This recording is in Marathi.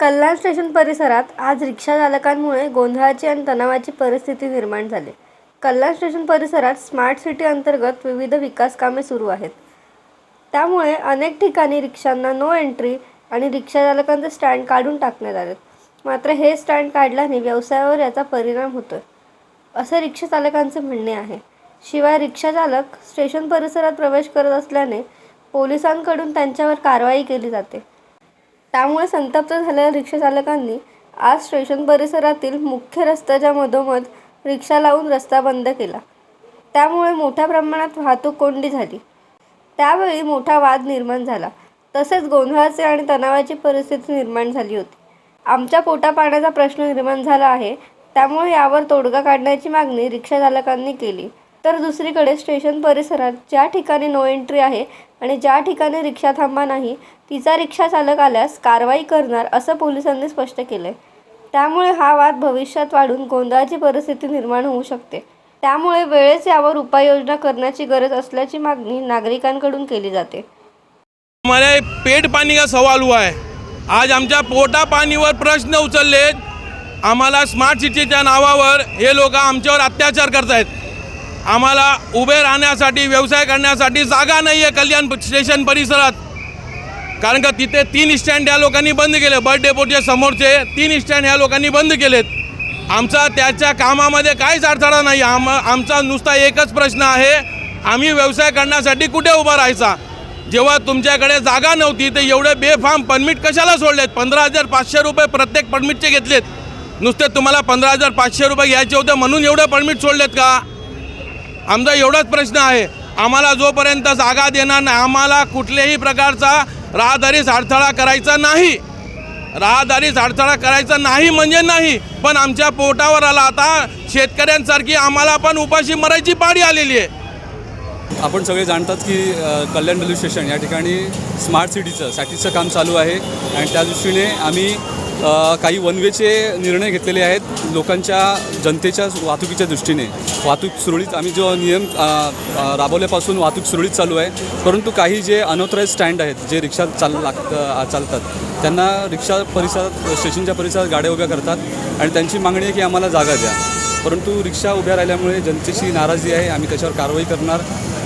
कल्याण स्टेशन परिसरात आज रिक्षा चालकांमुळे गोंधळाची आणि तणावाची परिस्थिती निर्माण झाली. कल्याण स्टेशन परिसरात स्मार्ट सिटी अंतर्गत विविध विकास कामे सुरू आहेत. त्यामुळे अनेक ठिकाणी रिक्षांना नो एंट्री आणि रिक्षा चालकांचे स्टँड काढून टाकण्यात आले मात्र हे स्टँड काढल्याने व्यवसायावर याचा परिणाम होतो असे रिक्षा चालकांचे म्हणणे आहे. शिवाय रिक्षा चालक स्टेशन परिसरात प्रवेश करत असल्याने पोलिसांकडून त्यांच्यावर कारवाई केली जाते. त्यामुळे संतप्त झालेल्या रिक्षाचालकांनी आज स्टेशन परिसरातील मुख्य रस्त्याच्या मधोमध रिक्षा लावून रस्ता बंद केला. त्यामुळे मोठ्या प्रमाणात वाहतूक कोंडी झाली. त्यावेळी मोठा वाद निर्माण झाला. तसेच गोंधळाचे आणि तणावाची परिस्थिती निर्माण झाली होती. आमच्या पोटापाण्याचा प्रश्न निर्माण झाला आहे. त्यामुळे यावर तोडगा काढण्याची मागणी रिक्षाचालकांनी केली. तर दुसरीकडे स्टेशन परिसरात ज्या ठिकाणी नो एंट्री आहे आणि ज्या ठिकाणी रिक्षा थांबा नाही तिचा रिक्षा चालक आल्यास कारवाई करणार असं पोलिसांनी स्पष्ट केलंय. त्यामुळे हा वाद भविष्यात वाढून गोंधळाची परिस्थिती निर्माण होऊ शकते. त्यामुळे वेळेस यावर उपाययोजना करण्याची गरज असल्याची मागणी नागरिकांकडून केली जाते. हमारे पेट पाणी का सवाल हुआ है? आज आमच्या पोटा पाणीवर प्रश्न उचलले आम्हाला स्मार्ट सिटीच्या नावावर हे लोक आमच्यावर अत्याचार करत आहेत आम्हाला उभे राहण्यासाठी व्यवसाय करण्यासाठी जागा नाही आहे कल्याण स्टेशन परिसरात. कारण का तिथे तीन स्टँड या लोकांनी बंद केले. बर्थ डेपोच्या समोरचे तीन स्टँड ह्या लोकांनी बंद केलेत. आमचा त्याच्या कामामध्ये काहीच अडथळा नाही. आम आमचा नुसता एकच प्रश्न आहे आम्ही व्यवसाय करण्यासाठी कुठे उभा राहायचा? जेव्हा तुमच्याकडे जागा नव्हती तर एवढे बेफाम परमिट कशाला सोडलेत? पंधरा हजार पाचशे रुपये प्रत्येक परमिटचे घेतलेत. नुसते तुम्हाला पंधरा हजार पाचशे रुपये घ्यायचे होते म्हणून एवढे परमिट सोडलेत का? आमचा एवढाच प्रश्न आहे. आम्हाला जोपर्यंत जागा देणार नाही आम्हाला कुठल्याही प्रकारचा राहदारीस अडथळा करायचा नाही. राहदारीस अडथळा करायचा नाही म्हणजे नाही पण आमच्या पोटावर आला आता शेतकऱ्यांसारखी आम्हाला पण उपाशी मरायची पाळी आलेली आहे. आपण सगळे जाणतात की कल्याण रेल्वे स्टेशन या ठिकाणी स्मार्ट सिटीचं साठीचं काम चालू आहे. आणि त्या दृष्टीने आम्ही काही वन वेचे निर्णय घेतलेले आहेत लोकांच्या जनतेच्या वाहतुकीच्या दृष्टीने. वाहतूक सुरळीत आम्ही जो नियम राबवल्यापासून वाहतूक सुरळीत चालू आहे. परंतु काही जे अनऑथराईज स्टँड आहेत जे रिक्षा चाल लाग चालतात त्यांना रिक्षा परिसरात स्टेशनच्या परिसरात गाड्या उभ्या करतात आणि त्यांची मागणी आहे की आम्हाला जागा द्या. परंतु रिक्षा उभ्या राहिल्यामुळे जनतेची नाराजी आहे आम्ही त्याच्यावर कारवाई करणार.